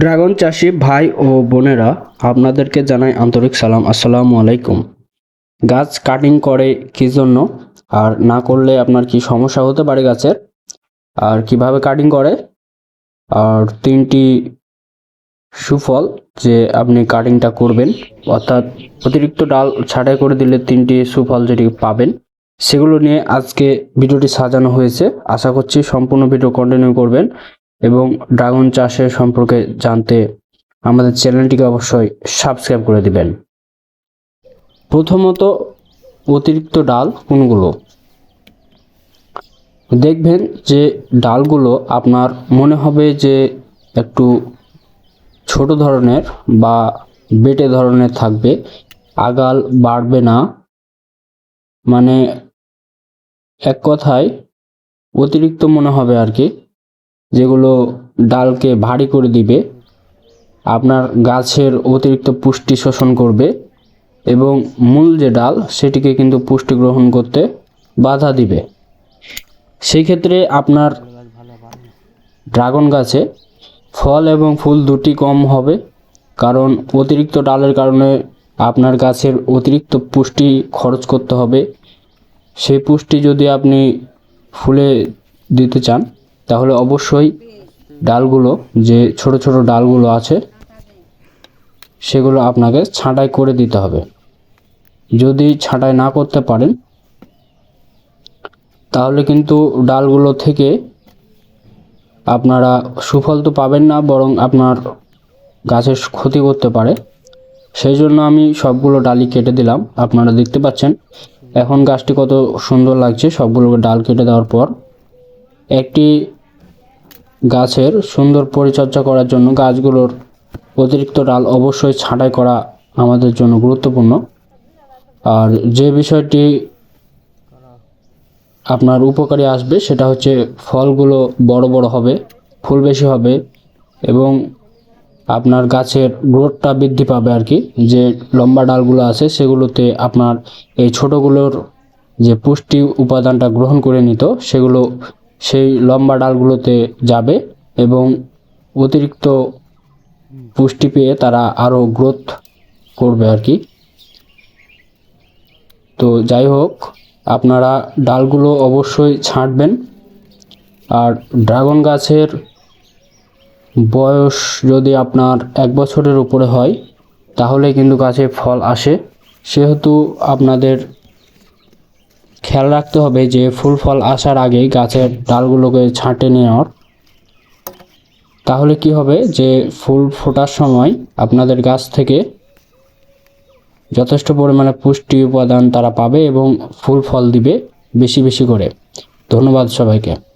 Dragon চাষি ভাই ও বোনেরা, আপনাদেরকে জানাই আন্তরিক সালাম। আসসালামু আলাইকুম। গাছ কাটিং করে কি জন্য? আর না করলে আপনার কি সমস্যা হতে পারে গাছের? আর কীভাবে কাটিং করে? আর তিনটি সুফল যে আপনি কাটিংটা করবেন, অর্থাৎ অতিরিক্ত ডাল ছাঁটাই করে দিলে তিনটি সুফল যেটি পাবেন, সেগুলো নিয়ে আজকে ভিডিওটি সাজানো হয়েছে। আশা করছি সম্পূর্ণ ভিডিও কন্টিনিউ করবেন। এবং ড্রাগন চাষের সম্পর্কে জানতে আমাদের চ্যানেলটিকে অবশ্যই সাবস্ক্রাইব করে দিবেন। প্রথমত অতিরিক্ত ডাল কোনগুলো? দেখবেন যে ডালগুলো আপনার মনে হবে যে একটু ছোট ধরনের বা বেটে ধরনের থাকবে, আগাল বাড়বে না। মানে এক কথায় অতিরিক্ত মনে হবে আর কি। যেগুলো ডালকে ভারী করে দিবে, আপনার গাছের অতিরিক্ত পুষ্টি শোষণ করবে এবং মূল যে ডাল, সেটিকে কিন্তু পুষ্টি গ্রহণ করতে বাধা দিবে। সেই ক্ষেত্রে আপনার ড্রাগন গাছে ফল এবং ফুল দুটি কম হবে, কারণ অতিরিক্ত ডালের কারণে আপনার গাছের অতিরিক্ত পুষ্টি খরচ করতে হবে। সেই পুষ্টি যদি আপনি ফুলে দিতে চান তাহলে অবশ্যই ডালগুলো, যে ছোট ছোট ডালগুলো আছে, সেগুলো আপনাকে ছাঁটাই করে দিতে হবে। যদি ছাঁটাই না করতে পারেন, তাহলে কিন্তু ডালগুলো থেকে আপনারা সুফল তো পাবেন না, বরং আপনার গাছের ক্ষতি করতে পারে। সেই জন্য আমি সবগুলো ডালই কেটে দিলাম। আপনারা দেখতে পাচ্ছেন, এখন গাছটি কত সুন্দর লাগছে। সবগুলো ডাল কেটে দেওয়ার পর একটি গাছের সুন্দর পরিচর্যা করার জন্য গাছগুলোর অতিরিক্ত ডাল অবশ্যই ছাঁটাই করা আমাদের জন্য গুরুত্বপূর্ণ। আর যে বিষয়টি আপনার উপকারী আসবে সেটা হচ্ছে ফলগুলো বড় বড় হবে, ফুল বেশি হবে এবং আপনার গাছের গ্রোথটা বৃদ্ধি পাবে আর কি। যে লম্বা ডালগুলো আছে সেগুলোতে আপনার এই ছোটোগুলোর যে পুষ্টি উপাদানটা গ্রহণ করে নিত, সেগুলো সেই লম্বা ডালগুলোতে যাবে এবং অতিরিক্ত পুষ্টি পেয়ে তারা আরও গ্রোথ করবে আর কি। তো যাই হোক, আপনারা ডালগুলো অবশ্যই ছাঁটবেন। আর ড্রাগন গাছের বয়স যদি আপনার এক বছরের উপরে হয়, তাহলে কিন্তু গাছে ফল আসে। সেহেতু আপনাদের খেয়াল রাখতে হবে যে ফুল ফল আসার আগে গাছের ডালগুলোকে ছাঁটে নেওয়ার। তাহলে কি হবে যে ফুল ফোটার সময় আপনাদের গাছ থেকে যথেষ্ট পরিমাণে পুষ্টি উপাদান তারা পাবে এবং ফুল ফল দিবে বেশি বেশি করে। ধন্যবাদ সবাইকে।